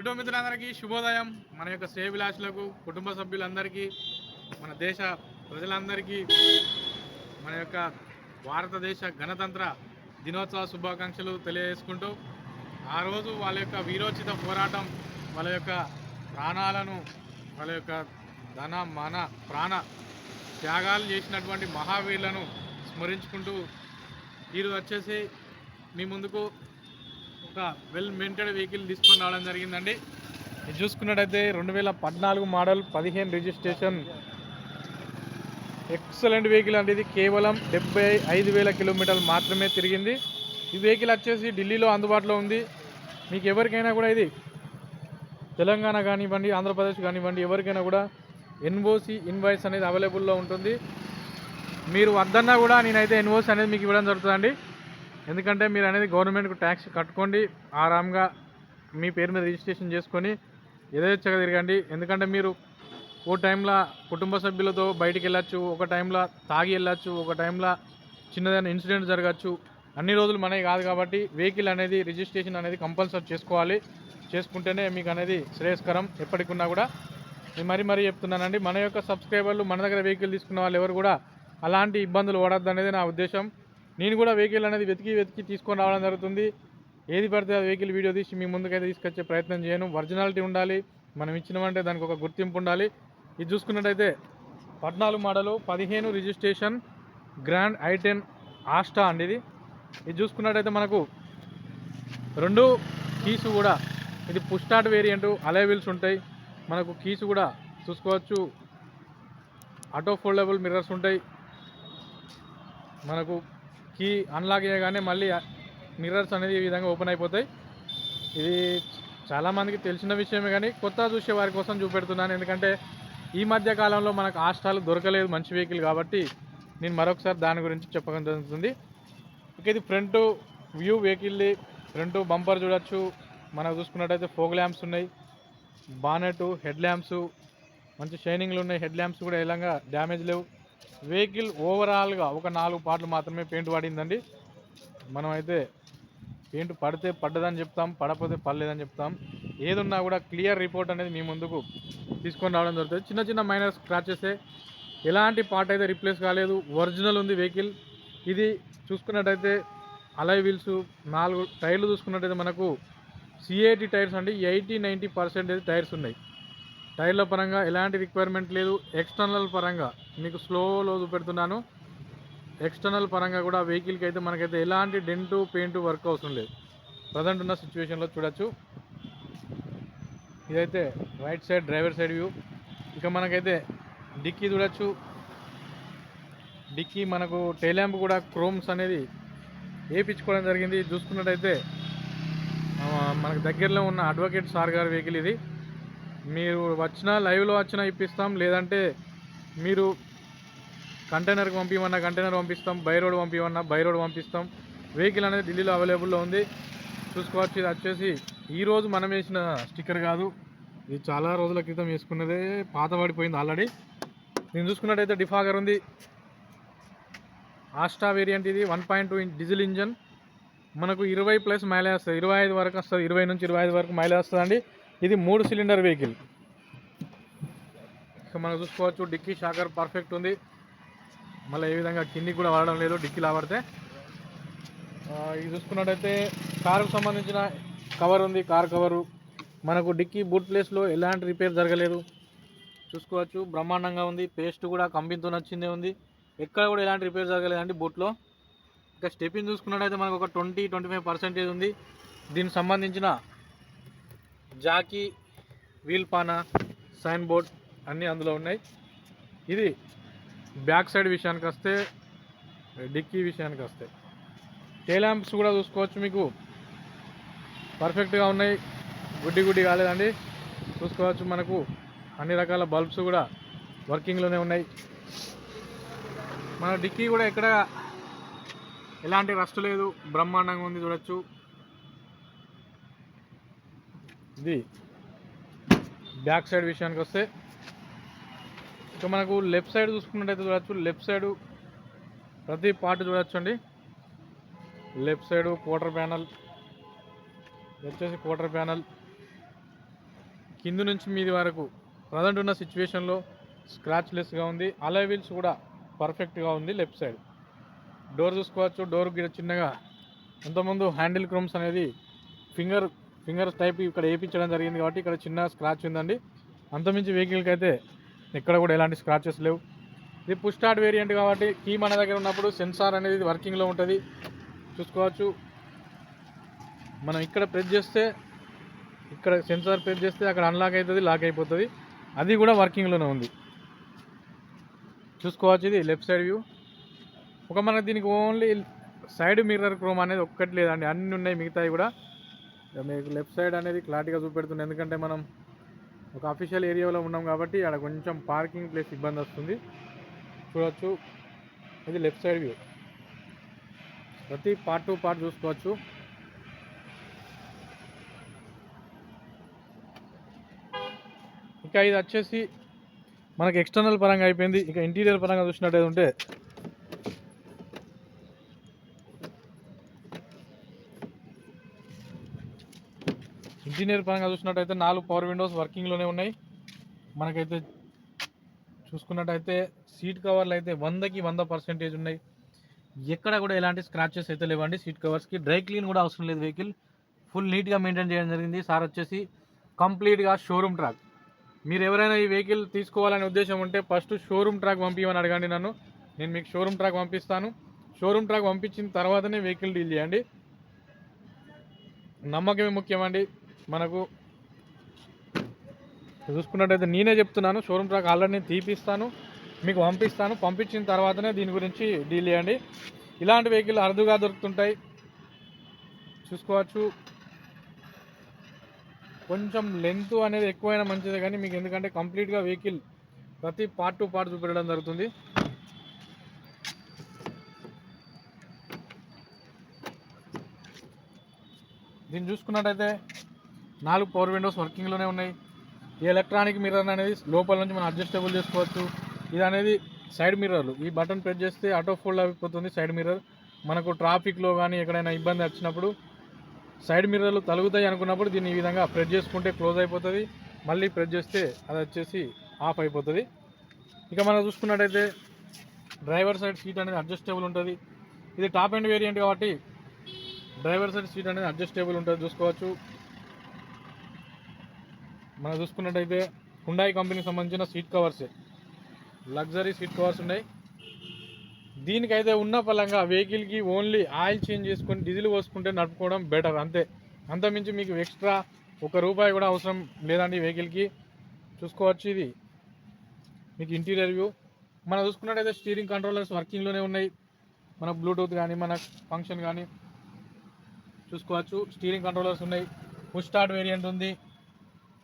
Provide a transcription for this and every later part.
కుటుంబ మిత్రులందరికీ శుభోదయం. మన యొక్క శ్రేయభిలాషులకు కుటుంబ సభ్యులందరికీ మన దేశ ప్రజలందరికీ మన యొక్క భారతదేశ గణతంత్ర దినోత్సవ శుభాకాంక్షలు తెలియజేసుకుంటూ ఆ రోజు వాళ్ళ యొక్క వీరోచిత పోరాటం వాళ్ళ యొక్క ప్రాణాలను వాళ్ళ యొక్క ధన మన ప్రాణ త్యాగాలు చేసినటువంటి మహావీరులను స్మరించుకుంటూ ఈరోజు వచ్చేసి మీ ముందుకు ఒక వెల్ మెయింటెడ్ వెహికల్ తీసుకొని రావడం జరిగిందండి. ఇది చూసుకున్నట్టయితే రెండు వేల పద్నాలుగు మోడల్ పదిహేను రిజిస్ట్రేషన్. ఎక్సలెంట్ వెహికల్ అంటే ఇది. కేవలం డెబ్బై ఐదు వేల కిలోమీటర్లు మాత్రమే తిరిగింది. ఈ వెహికల్ వచ్చేసి ఢిల్లీలో అందుబాటులో ఉంది. మీకు ఎవరికైనా కూడా ఇది తెలంగాణ కానివ్వండి ఆంధ్రప్రదేశ్ కానివ్వండి ఎవరికైనా కూడా ఎన్ఓసి ఇన్వాయిస్ అనేది అవైలబుల్లో ఉంటుంది. మీరు వద్దన్నా కూడా నేనైతే ఎన్ఓసి అనేది మీకు ఇవ్వడం జరుగుతుందండి. ఎందుకంటే మీరు అనేది గవర్నమెంట్కు ట్యాక్స్ కట్టుకోండి ఆరామ్గా మీ పేరు మీద రిజిస్ట్రేషన్ చేసుకొని యథేచ్ఛగా తిరగండి. ఎందుకంటే మీరు ఓ టైంలో కుటుంబ సభ్యులతో బయటికి వెళ్ళచ్చు ఒక టైంలో తాగి వెళ్ళచ్చు ఒక టైంలో చిన్నదైన ఇన్సిడెంట్ జరగచ్చు. అన్ని రోజులు మనవి కాదు కాబట్టి వెహికల్ అనేది రిజిస్ట్రేషన్ అనేది కంపల్సరీ చేసుకోవాలి. చేసుకుంటేనే మీకు అనేది శ్రేయస్కరం. ఎప్పటికున్నా కూడా నేను మరీ మరీ చెప్తున్నానండి మన యొక్క సబ్స్క్రైబర్లు మన దగ్గర వెహికల్ తీసుకున్న వాళ్ళు ఎవరు కూడా అలాంటి ఇబ్బందులు పడద్దు అనేది నా ఉద్దేశం. నేను కూడా వెహికల్ అనేది వెతికి వెతికి తీసుకొని రావడం జరుగుతుంది. ఏది పడితే ఆ వెహికల్ వీడియో తీసి మీ ముందుకైతే తీసుకొచ్చే ప్రయత్నం చేయను. ఒరిజినాలిటీ ఉండాలి మనం ఇచ్చినమంటే దానికి ఒక గుర్తింపు ఉండాలి. ఇది చూసుకున్నట్టయితే పద్నాలుగు మోడలు పదిహేను registration Grand i ten Asta అండి ఇది. ఇది చూసుకున్నట్టయితే మనకు రెండు కీస్ కూడా ఇది పుష్టాట్ వేరియంట్ అలై ఉంటాయి. మనకు కీస్ కూడా చూసుకోవచ్చు. ఆటో ఫోల్డబుల్ మిర్రర్స్ ఉంటాయి. మనకు కీ అన్లాక్ చేయగానే మళ్ళీ మిర్రర్స్ అనేది ఈ విధంగా ఓపెన్ అయిపోతాయి. ఇది చాలామందికి తెలిసిన విషయమే కానీ కొత్త చూసే వారి కోసం చూపెడుతున్నాను. ఎందుకంటే ఈ మధ్య కాలంలో మనకు ఆస్టాలు దొరకలేదు మంచి వెహికల్ కాబట్టి నేను మరొకసారి దాని గురించి చెప్పడం జరుగుతుంది. ఇక ఇది ఫ్రంట్ వ్యూ వెహికల్ది ఫ్రంట్ బంపర్ చూడొచ్చు. మనం చూసుకున్నట్టయితే ఫోగ్ ల్యాంప్స్ ఉన్నాయి. బానెట్ హెడ్ ల్యాంప్స్ మంచి షైనింగ్లు ఉన్నాయి. హెడ్ ల్యాంప్స్ కూడా ఇలాగా డ్యామేజ్ లేవు. వెహికల్ ఓవరాల్గా ఒక నాలుగు పార్ట్లు మాత్రమే పెయింట్ పడిందండి మనమైతే పెయింట్ పడితే పడ్డదని చెప్తాం పడపోతే పడలేదని చెప్తాం. ఏదున్నా కూడా క్లియర్ రిపోర్ట్ అనేది మీ ముందుకు తీసుకొని రావడం జరుగుతుంది. చిన్న చిన్న మైనర్ స్క్రాచెసే ఎలాంటి పార్ట్ అయితే రిప్లేస్ కాలేదు ఒరిజినల్ ఉంది వెహికల్. ఇది చూసుకున్నట్టయితే అలై వీల్స్ నాలుగు టైర్లు చూసుకున్నట్టయితే మనకు సిఐటి టైర్స్ అండి ఎయిటీ నైంటీ పర్సెంటేజ్ టైర్స్ ఉన్నాయి. టైర్ల పరంగా ఎలాంటి రిక్వైర్మెంట్ లేదు. ఎక్స్టర్నల్ పరంగా మీకు స్లోలో చూపెడుతున్నాను ఎక్స్టర్నల్ పరంగా కూడా వెహికల్కి అయితే మనకైతే ఎలాంటి డెంటు పెయింట్ వర్క్ అవసరం లేదు. ప్రజెంట్ ఉన్న సిచ్యువేషన్లో చూడొచ్చు. ఇదైతే right side driver side view ఇక మనకైతే డిక్కీ చూడొచ్చు. డిక్కీ మనకు టైలాంప్ కూడా క్రోమ్స్ అనేది వేయించుకోవడం జరిగింది. చూసుకున్నట్టయితే మనకు దగ్గరలో ఉన్న అడ్వకేట్ సార్ గారి వెహికల్ ఇది. మీరు వచ్చినా లైవ్లో వచ్చినా ఇప్పిస్తాం. లేదంటే మీరు కంటైనర్కి పంపించమన్నా కంటైనర్ పంపిస్తాం. బై రోడ్ పంపించమన్నా బై రోడ్ పంపిస్తాం. వెహికల్ అనేది ఢిల్లీలో అవైలబుల్లో ఉంది. చూసుకోవచ్చు. ఇది వచ్చేసి ఈరోజు మనం వేసిన స్టిక్కర్ కాదు. ఇది చాలా రోజుల క్రితం వేసుకున్నదే. పాత పడిపోయింది ఆల్రెడీ. నేను చూసుకున్నట్టయితే డిఫాగర్ ఉంది. ఆస్టా వేరియంట్ ఇది. One point two diesel engine. మనకు ఇరవై ప్లస్ మైలేజ్ వస్తుంది. ఇరవై ఐదు వరకు వస్తుంది. ఇరవై నుంచి ఇరవై ఐదు వరకు మైలేజ్ వస్తుందండి. ఇది మూడు సిలిండర్ వెహికల్. సో మనం చూసుకోవచ్చు డిక్కీ షాకర్ పర్ఫెక్ట్ ఉంది. మళ్ళీ ఏ విధంగా కిందికి కూడా వాడడం లేదు డిక్కీ లాబడితే. ఇది చూసుకున్నట్టయితే కారుకు సంబంధించిన కవర్ ఉంది కార్ కవరు మనకు డిక్కీ బూట్ ప్లేస్లో ఎలాంటి రిపేర్ జరగలేదు. చూసుకోవచ్చు బ్రహ్మాండంగా ఉంది. పేస్ట్ కూడా కంపెనీతో నచ్చిందే ఉంది. ఎక్కడ కూడా ఎలాంటి రిపేర్ జరగలేదండి బూట్లో ఇంకా స్టెపింగ్ చూసుకున్నట్టయితే మనకు ఒక ట్వంటీ ట్వంటీ ఫైవ్ పర్సెంటేజ్ ఉంది. దీనికి సంబంధించిన జాకీ వీల్పానా సైన్ బోర్డ్ అన్నీ అందులో ఉన్నాయి. ఇది బ్యాక్ సైడ్ విషయానికి వస్తే డిక్కీ విషయానికి వస్తే. టైల్ ల్యాంప్స్ కూడా చూసుకోవచ్చు మీకు. పర్ఫెక్ట్గా ఉన్నాయి. గుడ్డి గుడ్డి కాలేదండి. చూసుకోవచ్చు మనకు. అన్ని రకాల బల్బ్స్ కూడా వర్కింగ్లోనే ఉన్నాయి. మన డిక్కీ కూడా ఎక్కడ ఎలాంటి రస్ట్ లేదు. బ్రహ్మాండంగా ఉంది చూడొచ్చు. ఇది బ్యాక్ సైడ్ విషయానికి వస్తే ఇక మనకు లెఫ్ట్ సైడ్ చూసుకున్నట్టయితే చూడవచ్చు లెఫ్ట్ సైడ్ ప్రతి పార్ట్ చూడొచ్చు అండి లెఫ్ట్ సైడ్ క్వార్టర్ ప్యానల్ వచ్చేసి క్వార్టర్ ప్యానల్ కింది నుంచి మీది వరకు ప్రజెంట్ ఉన్న సిచ్యువేషన్లో స్క్రాచ్ లెస్గా ఉంది. అలై వీల్స్ కూడా పర్ఫెక్ట్గా ఉంది లెఫ్ట్ సైడ్. డోర్ చూసుకోవచ్చు. డోర్ గిడ చిన్నగా ఇంతకుముందు హ్యాండిల్ క్రోమ్స్ అనేది ఫింగర్ ఫింగర్స్ టైప్ ఇక్కడ వేయించడం జరిగింది కాబట్టి ఇక్కడ చిన్న స్క్రాచ్ ఉందండి. అంతమించి వెహికల్కి అయితే ఇక్కడ కూడా ఎలాంటి స్క్రాచెస్ లేవు. ఇది పుష్ స్టార్ట్ వేరియంట్ కాబట్టి కీ మన దగ్గర ఉన్నప్పుడు సెన్సార్ అనేది వర్కింగ్లో ఉంటుంది. చూసుకోవచ్చు. మనం ఇక్కడ ప్రెస్ చేస్తే ఇక్కడ సెన్సార్ ప్రెస్ చేస్తే అక్కడ అన్లాక్ అవుతుంది లాక్ అయిపోతుంది. అది కూడా వర్కింగ్లోనే ఉంది. చూసుకోవచ్చు ఇది లెఫ్ట్ సైడ్ వ్యూ ఒక మనకు దీనికి ఓన్లీ సైడ్ మిర్రర్ క్రోమ్ అనేది ఒక్కటి లేదండి. అన్నీ ఉన్నాయి మిగతాయి కూడా. ఇక మీకు లెఫ్ట్ సైడ్ అనేది క్లారిటీగా చూపెడుతుంది. ఎందుకంటే మనం ఒక అఫీషియల్ ఏరియాలో ఉన్నాం కాబట్టి అక్కడ కొంచెం పార్కింగ్ ప్లేస్ ఇబ్బంది వస్తుంది. చూడవచ్చు ఇది లెఫ్ట్ సైడ్ వ్యూ ప్రతి పార్ట్ టు పార్ట్ చూసుకోవచ్చు. ఇంకా ఇది వచ్చేసి మనకి ఎక్స్టర్నల్ పరంగా అయిపోయింది. ఇక ఇంటీరియర్ పరంగా చూసినట్టయితే ఉంటే ఇంటీరియర్ పరంగా చూసినట్టయితే నాలుగు పవర్ విండోస్ వర్కింగ్లోనే ఉన్నాయి. మనకైతే చూసుకున్నట్టయితే సీట్ కవర్లు అయితే వందకి వంద పర్సెంటేజ్ ఉన్నాయి. ఎక్కడ కూడా ఎలాంటి స్క్రాచెస్ అయితే లేవండి సీట్ కవర్స్కి డ్రై క్లీన్ కూడా అవసరం లేదు వెహికల్ ఫుల్ నీట్గా మెయింటైన్ చేయడం జరిగింది. సార్ వచ్చేసి కంప్లీట్గా షోరూమ్ ట్రాక్ మీరు ఎవరైనా ఈ వెహికల్ తీసుకోవాలనే ఉద్దేశం ఉంటే ఫస్ట్ షోరూమ్ ట్రాక్ పంపించమని అడగండి నన్ను. నేను మీకు షోరూమ్ ట్రాక్ పంపిస్తాను. షోరూమ్ ట్రాక్ పంపించిన తర్వాతనే వెహికల్ డీల్ చేయండి. నమ్మకమే ముఖ్యమండి. మనకు చూసుకున్నట్టయితే నేనే చెప్తున్నాను. షోరూమ్ ట్రాక్ ఆల్రెడీ నేను తీపిస్తాను. మీకు పంపిస్తాను. పంపించిన తర్వాతనే దీని గురించి డీల్ చేయండి. ఇలాంటి వెహికల్ అరుదుగా దొరుకుతుంటాయి. చూసుకోవచ్చు. కొంచెం లెంత్ అనేది ఎక్కువైనా మంచిదే కానీ మీకు ఎందుకంటే కంప్లీట్గా వెహికల్ ప్రతి పార్ట్ టు పార్ట్ చూపెట్టడం జరుగుతుంది. దీన్ని చూసుకున్నట్టయితే నాలుగు పవర్ విండోస్ వర్కింగ్లోనే ఉన్నాయి. ఈ ఎలక్ట్రానిక్ మిర్రర్ అనేది లోపల నుంచి మనం అడ్జస్టబుల్ చేసుకోవచ్చు. ఇది అనేది సైడ్ మిర్రర్లు ఈ బటన్ ప్రెస్ చేస్తే ఆటో ఫోల్డ్ అయిపోతుంది సైడ్ మిర్రర్ మనకు ట్రాఫిక్లో కానీ ఎక్కడైనా ఇబ్బంది వచ్చినప్పుడు సైడ్ మిర్రర్లు తలుగుతాయి అనుకున్నప్పుడు దీన్ని ఈ విధంగా ప్రెస్ చేసుకుంటే క్లోజ్ అయిపోతుంది. మళ్ళీ ప్రెస్ చేస్తే అది వచ్చేసి ఆఫ్ అయిపోతుంది. ఇక మనం చూసుకున్నట్టయితే డ్రైవర్ సైడ్ సీట్ అనేది అడ్జస్టబుల్ ఉంటుంది. ఇది టాప్ అండ్ వేరియంట్ కాబట్టి డ్రైవర్ సైడ్ సీట్ అనేది అడ్జస్టబుల్ ఉంటుంది. చూసుకోవచ్చు. మనం చూసుకున్నట్టయితే హుండాయి కంపెనీకి సంబంధించిన సీట్ కవర్సే లగ్జరీ సీట్ కవర్స్ ఉన్నాయి. దీనికైతే ఉన్న పలంగా వెహికల్కి ఓన్లీ ఆయిల్ చేంజ్ చేసుకొని డీజిల్ పోసుకుంటే నడుపుకోవడం బెటర్ అంతే. అంతమించి మీకు ఎక్స్ట్రా ఒక రూపాయి కూడా అవసరం లేదండి వెహికల్కి చూసుకోవచ్చు ఇది. మీకు ఇంటీరియర్ వ్యూ మనం చూసుకున్నట్టయితే స్టీరింగ్ కంట్రోలర్స్ వర్కింగ్లోనే ఉన్నాయి. మన బ్లూటూత్ కానీ మన ఫంక్షన్ కానీ చూసుకోవచ్చు. స్టీరింగ్ కంట్రోలర్స్ ఉన్నాయి. పుష్ స్టార్ట్ వేరియంట్ ఉంది.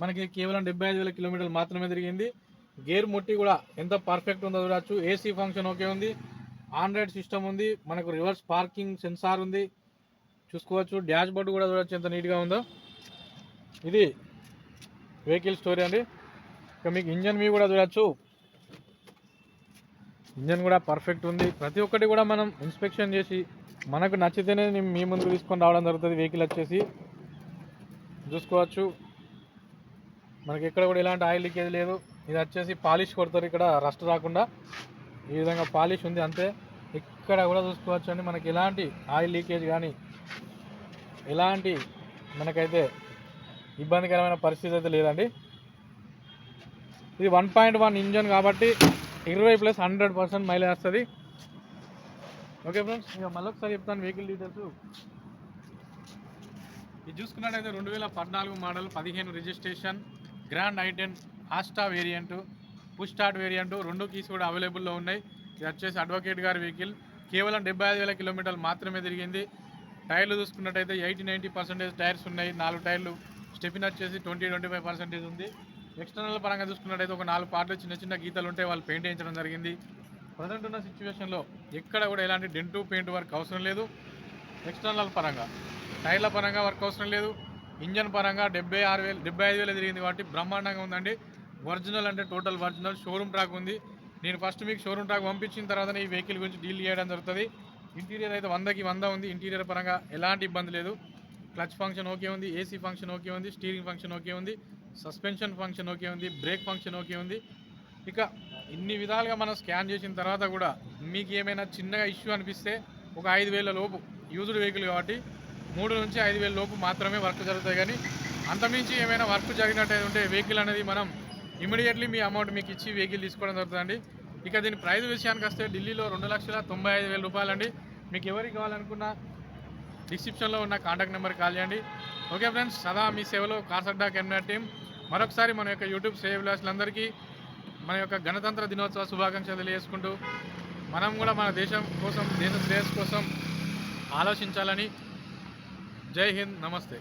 మనకి కేవలం డెబ్బై ఐదు వేల కిలోమీటర్లు మాత్రమే తిరిగింది. గేర్ ముట్టి కూడా ఎంత పర్ఫెక్ట్ ఉందో చూడవచ్చు ఏసీ ఫంక్షన్ ఓకే ఉంది. ఆండ్రాయిడ్ సిస్టమ్ ఉంది. మనకు రివర్స్ పార్కింగ్ సెన్సార్ ఉంది. చూసుకోవచ్చు. డాష్ బోర్డు కూడా చూడవచ్చు ఎంత నీట్గా ఉందో. ఇది వెహికల్ స్టోరీ అండి. ఇక మీకు ఇంజన్ మీ కూడా చూడవచ్చు ఇంజన్ కూడా పర్ఫెక్ట్ ఉంది. ప్రతి ఒక్కటి కూడా మనం ఇన్స్పెక్షన్ చేసి మనకు నచ్చితేనే మీ ముందు తీసుకొని రావడం జరుగుతుంది. వెహికల్ వచ్చేసి చూసుకోవచ్చు. మనకి ఎక్కడ కూడా ఎలాంటి ఆయిల్ లీకేజ్ లేదు. ఇది వచ్చేసి పాలిష్ కొడతారు ఇక్కడ రస్ట్ రాకుండా. ఈ విధంగా పాలిష్ ఉంది అంతే. ఇక్కడ కూడా చూసుకోవచ్చు అండి మనకి ఎలాంటి ఆయిల్ లీకేజ్ కానీ ఎలాంటి మనకైతే ఇబ్బందికరమైన పరిస్థితి అయితే లేదండి. ఇది వన్ పాయింట్ వన్ ఇంజన్ కాబట్టి ఇరవై ప్లస్ హండ్రెడ్ పర్సెంట్ మైలేజ్ వస్తుంది. ఓకే ఫ్రెండ్స్ ఇక మళ్ళొకసారి చెప్తాను వెహికల్ డీటెయిల్స్ ఇది చూసుకున్నట్టయితే రెండు వేల పద్నాలుగు మోడల్ పదిహేను registration. Grand i tens Asta variant push start variant రెండు కీస్ కూడా అవైలబుల్లో ఉన్నాయి. ఇది వచ్చేసి అడ్వకేట్ గారి వెహికల్ కేవలం డెబ్బై ఐదు వేల కిలోమీటర్లు మాత్రమే తిరిగింది. టైర్లు చూసుకున్నట్టయితే ఎయిటీ నైంటీ పర్సెంటేజ్ టైర్స్ ఉన్నాయి. నాలుగు టైర్లు స్టెఫిన్ వచ్చేసి ట్వంటీ ట్వంటీ ఫైవ్ పర్సెంటేజ్ ఉంది. ఎక్స్టర్నల్ పరంగా చూసుకున్నట్టయితే ఒక నాలుగు పార్ట్లు చిన్న చిన్న గీతలు ఉంటే వాళ్ళు పెయింట్ వేయించడం జరిగింది. ప్రజెంట్ ఉన్న సిచ్యువేషన్లో ఎక్కడ కూడా ఎలాంటి డెంటు పెయింట్ వర్క్ అవసరం లేదు. ఎక్స్టర్నల్ పరంగా. టైర్ల పరంగా వర్క్ అవసరం లేదు. ఇంజన్ పరంగా డెబ్బై ఆరు వేలు డెబ్బై ఐదు వేలు తిరిగింది కాబట్టి బ్రహ్మాండంగా ఉందండి. ఒరిజినల్ అంటే టోటల్ ఒరిజినల్ షోరూమ్ ట్రాక్ ఉంది. నేను ఫస్ట్ మీకు షోరూమ్ ట్రాక్ పంపించిన తర్వాత ఈ వెహికల్ గురించి డీల్ చేయడం జరుగుతుంది. ఇంటీరియర్ అయితే వందకి వంద ఉంది. ఇంటీరియర్ పరంగా ఎలాంటి ఇబ్బంది లేదు. క్లచ్ ఫంక్షన్ ఓకే ఉంది ఏసీ ఫంక్షన్ ఓకే ఉంది స్టీరింగ్ ఫంక్షన్ ఓకే ఉంది సస్పెన్షన్ ఫంక్షన్ ఓకే ఉంది బ్రేక్ ఫంక్షన్ ఓకే ఉంది. ఇక ఇన్ని విధాలుగా మనం స్కాన్ చేసిన తర్వాత కూడా మీకు ఏమైనా చిన్నగా ఇష్యూ అనిపిస్తే ఒక ఐదు వేల లోపు యూజ్డ్ వెహికల్ కాబట్టి మూడు నుంచి ఐదు వేల లోపు మాత్రమే వర్క్ జరుగుతాయి కానీ అంతమించి ఏమైనా వర్క్ జరిగినట్టు ఉంటే వెహికల్ అనేది మనం ఇమీడియట్లీ మీ అమౌంట్ మీకు ఇచ్చి వెహికల్ తీసుకోవడం జరుగుతుందండి. ఇక దీని ప్రైస్ విషయానికి వస్తే ఢిల్లీలో రెండు లక్షల తొంభై ఐదు వేల రూపాయలండి. మీకు ఎవరికి కావాలనుకున్నా డిస్క్రిప్షన్లో ఉన్న కాంటాక్ట్ నెంబర్ కాల్ చేయండి. ఓకే ఫ్రెండ్స్ సదా మీ సేవలో కార్సడ్డా కెమెరా టీం మరొకసారి మన యొక్క యూట్యూబ్ సేవలాసులందరికీ మన యొక్క గణతంత్ర దినోత్సవ శుభాకాంక్షలు తెలియజేసుకుంటూ మనం కూడా మన దేశం కోసం దేశ శ్రేయస్ కోసం ఆలోచించాలని జై హింద్ నమస్తే.